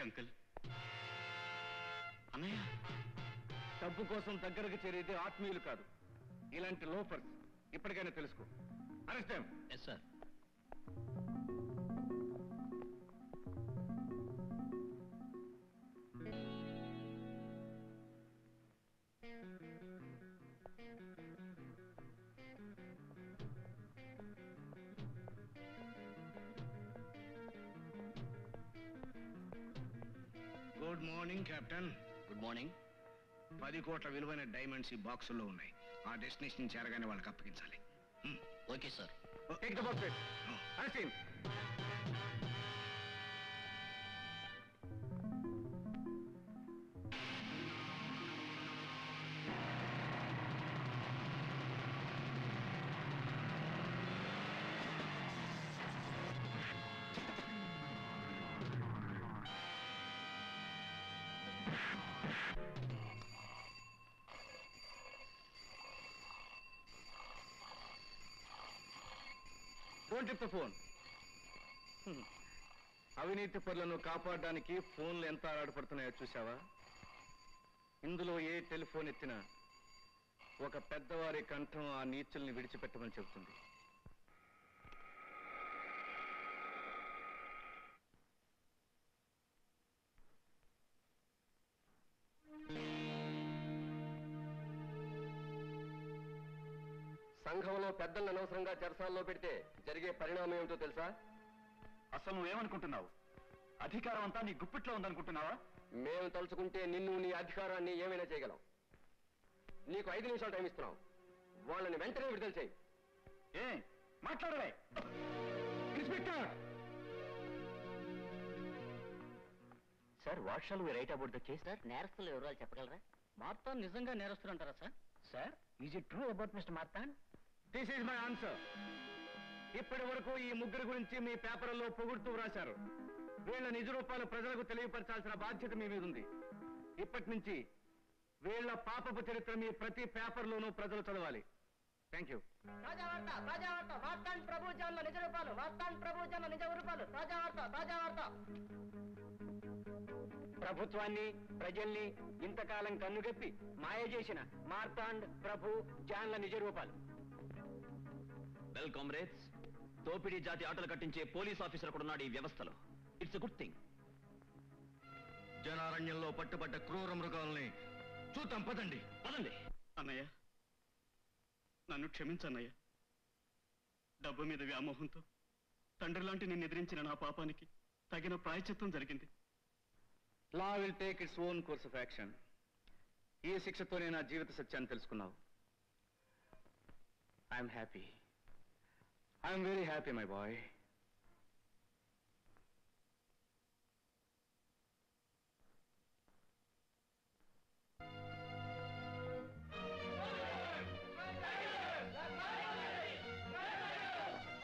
Uncle? అన్నయ్య డబ్బు కోసం దగ్గరకు చేరేది ఆత్మీయులు కాదు. ఇలాంటి లోఫర్స్ ఇప్పటికైనా తెలుసుకో. Arrest yes sir good morning captain good morning పది కోట్ల విలువైన డైమండ్స్ ఈ బాక్సుల్లో ఉన్నాయి. ఆ డెస్టినేషన్ చేరగానే వాళ్ళకి అప్పగించాలి. Okay sir take the box don't tip the phone. అవినీతి పనులను కాపాడడానికి ఫోన్లు ఎంత ఆరాటపడుతున్నాయో చూసావా ఇందులో ఏ టెలిఫోన్ ఎత్తినా ఒక పెద్దవారి కంఠం ఆ నీచుల్ని విడిచిపెట్టమని చెబుతుంది. సంఘంలో పెద్దలను అనవసరంగా చెరసాల్లో పెడితే జరిగే పరిణామం ఏమిటో తెలుసా? అసలు నువ్వేమనుకుంటున్నావు? అధికారం అంతా నీ గుప్పిట్లో ఉందనుకుంటున్నావా? మేము తలుచుకుంటే నిన్ను నీ అధికారాన్ని ఏమైనా చేయగలం. నీకు ఐదు నిమిషాలు టైం ఇస్తున్నాం. వాళ్ళని వెంటనే విడుదల చేయి. ఏ మాట్లాడలే sir what shall we write about the case. Sir నేరస్తుల వివరాలు చెప్పగలరా? మార్తాన్ నిజంగా నేరస్తులు అంటారా sir? Sir is it true about mister Marthan this is my answer ఇప్పటి వరకు ఈ ముగ్గురు గురించి మీ పేపర్లో పొగుడుతూ రాశారు వీళ్ళ నిజ రూపాలు ప్రజలకు తెలియపరచాల్సిన బాధ్యత మీ మీద ఉంది. ఇప్పటి నుంచి వీళ్ళ పాపపు చరిత్ర మీ ప్రతి పేపర్లోనూ ప్రజలు చదవాలి. థ్యాంక్ యూ తాజా వార్త తాజా ప్రభు జన్మ నిజ రూపాలు వాస్తాన్ ప్రభు జన్మ నిజ రూపాలు తాజా వార్త తాజా ప్రభుత్వాన్ని ప్రజల్ని ఇంతకాలం కన్నుగప్పి మాయ చేసిన మార్తాండ్ ప్రభు జాన్ల నిజ రూపాలు వెల్ కామ్రేడ్స్ దోపిడీ జాతి ఆటలు కట్టించే పోలీస్ ఆఫీసర్ కూడా ఉన్నాడు ఈ వ్యవస్థలో. ఇట్స్ గుడ్ థింగ్ జనారణ్యంలో పట్టుబడ్డ క్రూర మృగాల్ని చూద్దాం పదండి. పదండి. అన్నయ్య నన్ను క్షమించన్నయ్య. డబ్బు మీద వ్యామోహంతో తండ్రి లాంటి నిన్ను ఎదిరించిన నా పాపానికి తగిన ప్రాయచిత్తం జరిగింది. Law will take its own course of action ఈ శిక్షతోనే నా జీవిత సత్యాన్ని తెలుసుకున్నావు? I'm happy I'm very happy my boy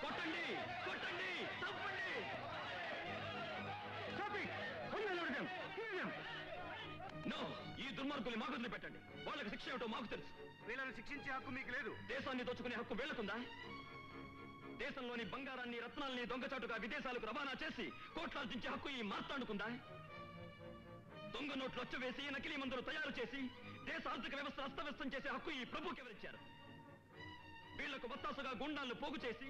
కొట్టండి! కొట్టండి! చంపండి నో ఈ దుర్మార్గుల్ని మాకు వదిలిపెట్టండి. వాళ్ళకి శిక్ష ఏమిటో మాకు తెలుసు. వీళ్ళని శిక్షించే హక్కు మీకు లేదు. దేశాన్ని దోచుకునే హక్కు వీళ్ళకుందా దేశంలోని బంగారాన్ని రత్నాల్ని దొంగచాటుగా విదేశాలకు రవాణా చేసి కోట్లార్జించే హక్కు ఈ మార్తాండుకుందా? దొంగ నోట్లు వచ్చవేసి నకిలీ మందులు తయారు చేసి దేశ ఆర్థిక వ్యవస్థ అస్తవ్యస్తం చేసే హక్కు ఈ ప్రభుకి ఎవరిచ్చారు? వీళ్ళకు వత్తాసుగా గుండాలను పోగు చేసి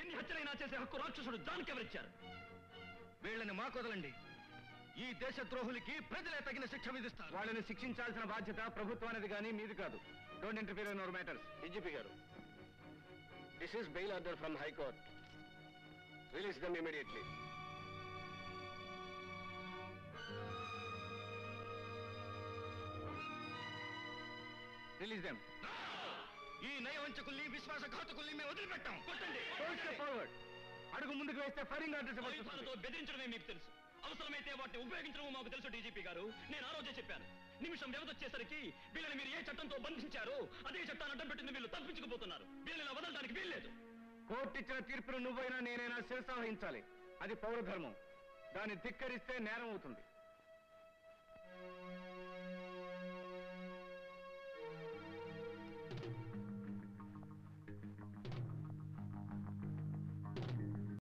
ఎన్ని హత్యలైనా చేసే హక్కు రాక్షసుడు జాన్కి ఎవరిచ్చారు వీళ్ళని మాకొదలండి ఈ దేశ ద్రోహులకి ప్రజలే తగిన శిక్ష విధిస్తారు. వాళ్ళని శిక్షించాల్సిన బాధ్యత ప్రభుత్వానిది కానీ మీది కాదు. Don't interfere in our matters DGP గారు this is bail order from high court release them immediately release them ఈ నయవంచకుల్ని విశ్వాసఘాతకుల్ని మేము వదిలిపెట్టాం. కొట్టండి ఫార్వర్డ్ అడుగు ముందుకు వేస్తే ఫైరింగ్ ఆర్డర్స్ ఆయుధాలతో బెదిరించడమే మీకు తెలుసు. అవసరమైతే వాటిని ఉపయోగించడం మాకు తెలుసు డీజీపీ గారు. నేను ఆ రోజే చెప్పాను. నిమిషం వ్యవధి వచ్చేసరికి వీళ్ళని మీరు ఏ చట్టంతో బంధించారో అదే చట్టాన్ని అడ్డం పెట్టింది వీళ్ళు తప్పించుకుపోతున్నారు. వీళ్ళని ఇలా వదలడానికి వీల్లేదు. కోర్టు ఇచ్చిన తీర్పును నువ్వైనా నేనైనా శిరసావహించాలి. అది పౌరధర్మం. దాన్ని ధిక్కరిస్తే నేరం అవుతుంది.